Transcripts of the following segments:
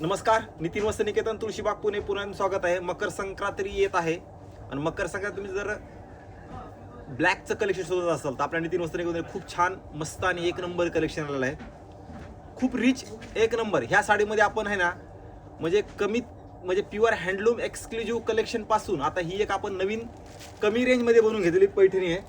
नमस्कार नितीन वस्त निकेतन तुळशीबाग पुणे पुन्हा स्वागत आहे. मकर संक्रांती येत आहे. आणि मकर संक्रांत तुम्ही जर ब्लॅकचं कलेक्शन शोधत असाल तर आपल्या नितीन वस्त निकेतन खूप छान मस्त आणि एक नंबर कलेक्शन आलेलं आहे. खूप रिच एक नंबर ह्या साडीमध्ये आपण आहे ना म्हणजे कमीत म्हणजे प्युअर हँडलूम एक्सक्लुझिव्ह कलेक्शनपासून आता ही एक आपण नवीन कमी रेंजमध्ये बनवून घेतलेली पैठणी आहे.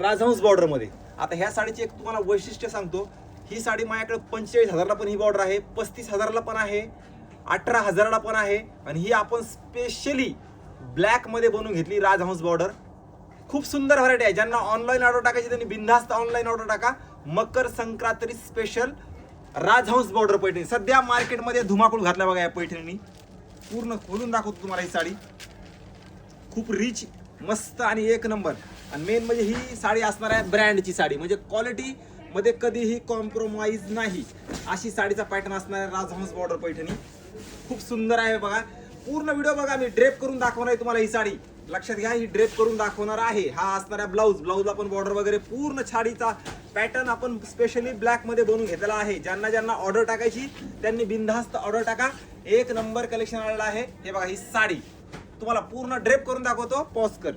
राजहंस बॉर्डरमध्ये आता ह्या साडीची एक तुम्हाला वैशिष्ट्य सांगतो. ही साडी माझ्याकडे पंचेचाळीस हजारला पण ही बॉर्डर आहे पस्तीस हजारला पण आहे अठरा हजारला पण आहे आणि ही आपण स्पेशली ब्लॅकमध्ये बनवून घेतली राजहंस बॉर्डर खूप सुंदर व्हरायटी आहे. ज्यांना ऑनलाईन ऑर्डर टाकायची त्यांनी बिनधास्त ऑनलाईन ऑर्डर टाका. Makar संक्रांतरी special Rajhans border Paithani. सध्या मार्केटमध्ये धुमाकूळ घातला बघा या पैठणीने. पूर्ण खोलून दाखवतो तुम्हाला ही साडी. खूप रिच मस्त आणि एक नंबर आणि मेन म्हणजे ही साडी असणार आहे ब्रँडची साडी. म्हणजे क्वालिटी मध्ये कधीही कॉम्प्रोमाइज नाही. अशी साडीचा पॅटर्न असणार राजहंस बॉर्डर पैठणी. खूप सुंदर आहे बघा. पूर्ण व्हिडिओ बघा मी ड्रेप करून दाखवणार आहे तुम्हाला ही साडी. लक्षात घ्या ही ड्रेप करून दाखवणार आहे. हा असणारा ब्लाऊज ब्लाऊज ब्लाऊजला पण बॉर्डर वगैरे पूर्ण साडीचा पॅटर्न आपण स्पेशली ब्लॅकमध्ये बनवून घेतलेला आहे. ज्यांना ज्यांना ऑर्डर टाकायची त्यांनी बिनधास्त ऑर्डर टाका. एक नंबर कलेक्शन आलेला आहे. हे बघा ही साडी. तुम्हाला पूर्ण ड्रेप करून दाखवतो. पॉज कर.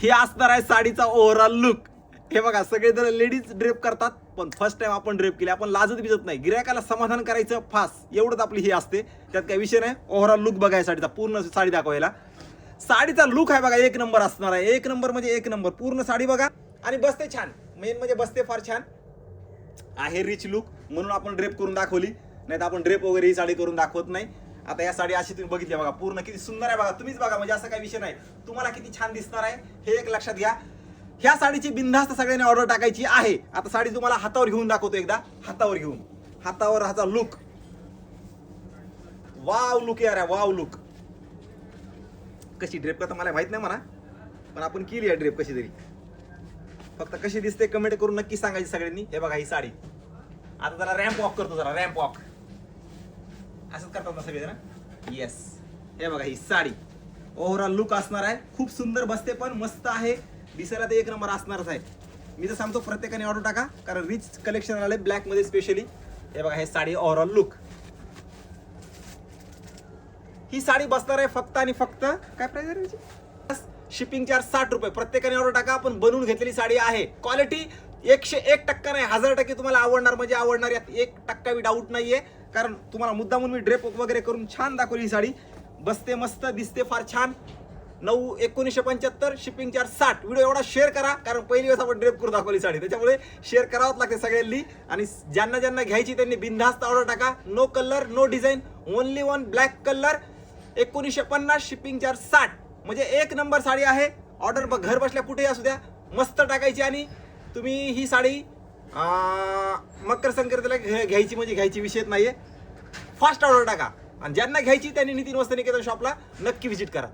हे असणार आहे साडीचा ओव्हरऑल लुक हे बघा सगळे जर लेडीज ड्रेप करतात पण फर्स्ट टाइम आपण ड्रेप केली आपण लाजत भिजत नाही. गिरायकाला समाधान करायचं फास एवढंच आपली ही असते. त्यात काही विषय नाही. ओव्हरऑल लुक बघाय साडीचा पूर्ण साडी दाखवायला. साडीचा लुक आहे बघा एक नंबर असणार आहे. एक नंबर म्हणजे एक नंबर पूर्ण साडी बघा. आणि बसते छान. मेन म्हणजे बसते फार छान. आहे रिच लुक म्हणून आपण ड्रेप करून दाखवली. नाही तर आपण ड्रेप वगैरे ही साडी करून दाखवत नाही. आता या साडी अशी तुम्ही बघितली बघा पूर्ण किती सुंदर आहे बघा तुम्हीच बघा म्हणजे असं काही विषय नाही. तुम्हाला किती छान दिसणार आहे हे एक लक्षात घ्या. ह्या साडीची बिनधास्त सगळ्यांनी ऑर्डर टाकायची आहे. आता साडी तुम्हाला हातावर घेऊन दाखवतो एकदा. हातावर घेऊन. हातावर हाचा लुक वाव लुक यार वाव लुक कशी ड्रेप करता मला माहीत नाही म्हणा पण आपण केली आहे ड्रेप कशी तरी. फक्त कशी दिसते कमेंट करून नक्की सांगायची सगळ्यांनी. हे बघा ही साडी. आता जरा रॅम्प वॉक करतो जरा रॅम्प वॉक असंच करतात ना सगळे येस हे बघा ही साडी. ओव्हरऑल लुक असणार आहे. खूप सुंदर बसते पण मस्त आहे. दिसायला ते एक नंबर असणारच आहे. मी तर सांगतो प्रत्येकाने ऑर्डर टाका. कारण रिच कलेक्शन आले ब्लॅकमध्ये स्पेशली हे बघा हे साडी ओव्हरऑल लुक ही साडी बसणार आहे फक्त आणि फक्त काय प्राइस आहे शिपिंग चार्ज साठ रुपये. प्रत्येकाने ऑर्डर टाका. आपण बनवून घेतलेली साडी आहे. क्वालिटी एकशे एक टक्का नाही हजार टक्के तुम्हाला आवडणार म्हणजे आवडणार यात. एक टक्का बी डाऊट नाहीये. कारण तुम्हाला मुद्दा म्हणून मी ड्रेप वगैरे करून छान दाखवली ही साडी. बसते मस्त दिसते फार छान. नऊ एकोणीसशे पंच्याहत्तर शिपिंग चार्ज साठ. व्हिडिओ एवढा शेअर करा कारण पहिली वेळेस आपण ड्रेप करून दाखवली साडी. त्याच्यामुळे शेअर करावंच लागते सगळ्यांनी. आणि ज्यांना ज्यांना घ्यायची त्यांनी बिनधास्त ऑर्डर टाका. No colour no design only one black colour एकोणीसशे पन्नास शिपिंग चार्ज साठ. म्हणजे एक नंबर साडी आहे. ऑर्डर घर बसल्या कुठेही असू द्या. मस्त टाकायची आणि तुम्ही ही साडी मकर संक्रांतीला घ्या- घ्यायची म्हणजे घ्यायची विषयच नाहीये. फास्ट ऑर्डर टाका. आणि ज्यांना घ्यायची त्यांनी नितीन वस्त्र निकेतन शॉपला नक्की व्हिजिट करा.